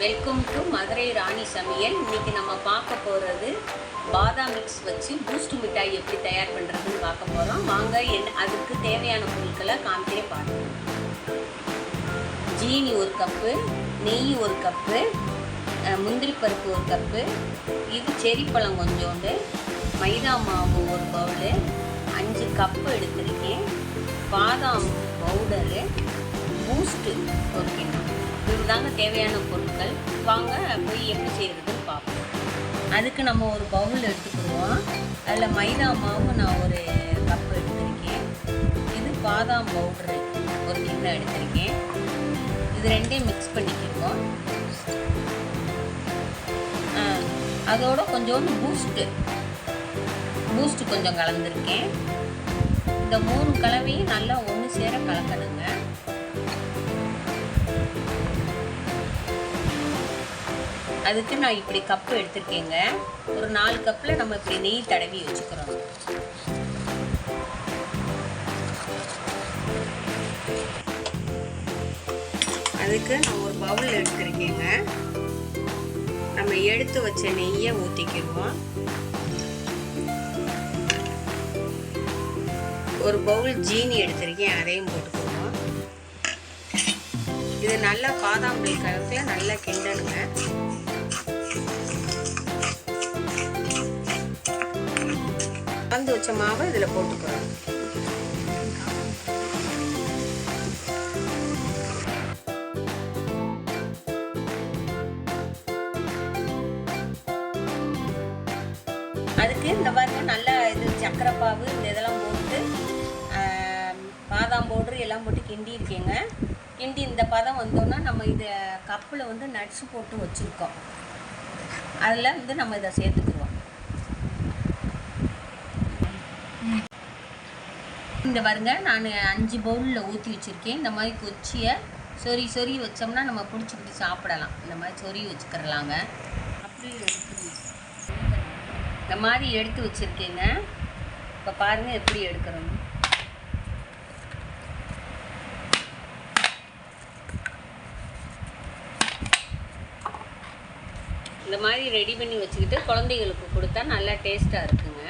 Welcome to Madurai ராணி சமையல். இன்னைக்கு நம்ம பார்க்க போகிறது பாதாம் மிக்ஸ் வச்சு பூஸ்ட் மிட்டாய் எப்படி தயார் பண்ணுறதுன்னு பார்க்க போகிறோம் வாங்க என் அதுக்கு தேவையான பொருட்களை காமிக்கே பார்க்கலாம் ஜீனி ஒரு கப்பு நெய் ஒரு கப்பு முந்திரி பருப்பு ஒரு கப்பு இது செரி பழம் கொஞ்சோண்டு மைதா மாவு ஒரு பவுலு அஞ்சு கப்பு எடுத்திருக்கேன். பாதாம் பவுடரு பூஸ்ட்டு ஒரு கிண்ணம். இதுதாங்க தேவையான பொருட்கள். வாங்க போய் எப்படி செய்கிறதுன்னு பார்ப்போம். அதுக்கு நம்ம ஒரு பவுல் எடுத்துக்கிடுவோம். அதில் மைதா மாவு நான் ஒரு கப் எடுத்திருக்கேன். இது பாதாம் பவுட்ரு ஒரு கிண்ணம் எடுத்திருக்கேன். இது ரெண்டையும் மிக்ஸ் பண்ணிக்கிடுவோம். அதோட கொஞ்சோண்டு பூஸ்ட்டு பூஸ்ட் கொஞ்சம் கலந்துருக்கேன். இந்த மூணு கலவையும் நல்லா ஒன்று சேர கலக்கணுங்க அதுக்கு நான் இப்படி கப்பு எடுத்திருக்கேங்க. ஒரு நாலு கப்பில் நம்ம இப்படி நெய் தடவி வச்சுக்கிறோம். அதுக்கு நான் ஒரு பவுல் எடுத்திருக்கேங்க. நம்ம எடுத்து வச்ச நெய்யை ஊற்றிக்கிடுவோம் ஒரு பவுல் ஜீனி எடுத்திருக்கேன் அதையும் போட்டுக்குவோம் இது நல்லா பாதாம் மில்க் கலத்தில் நல்லா கிண்டணுங்க கலந்து வச்ச மாவை இதில் போட்டுக்கிறோம் அதுக்கு இந்த பாருங்க நல்லா இது சக்கரை பாவு இந்த இதெல்லாம் போட்டு பாதாம் பவுட்ரு எல்லாம் போட்டு கிண்டி இருக்கேங்க. கிண்டி இந்த பதம் வந்தோன்னா நம்ம இதை கப்பில் வந்து நட்ஸ் போட்டு வச்சுருக்கோம். அதில் வந்து நம்ம இதை சேர்த்துக்குவோம் இந்த பாருங்க நான் அஞ்சு பவுலில் ஊற்றி வச்சுருக்கேன். இந்த மாதிரி கொச்சியை சொறி சொறி வச்சோம்னா நம்ம பிடிச்சிக்கிட்டு சாப்பிடலாம். இந்த மாதிரி சொறி வச்சுக்கிறலாங்க. இந்த மாதிரி எடுத்து வச்சுருக்கேங்க. இப்போ பாருங்கள் எப்படி எடுக்கிறோம். இந்த மாதிரி ரெடி பண்ணி வச்சுக்கிட்டு குழந்தைகளுக்கு கொடுத்தா நல்லா டேஸ்ட்டாக இருக்குங்க.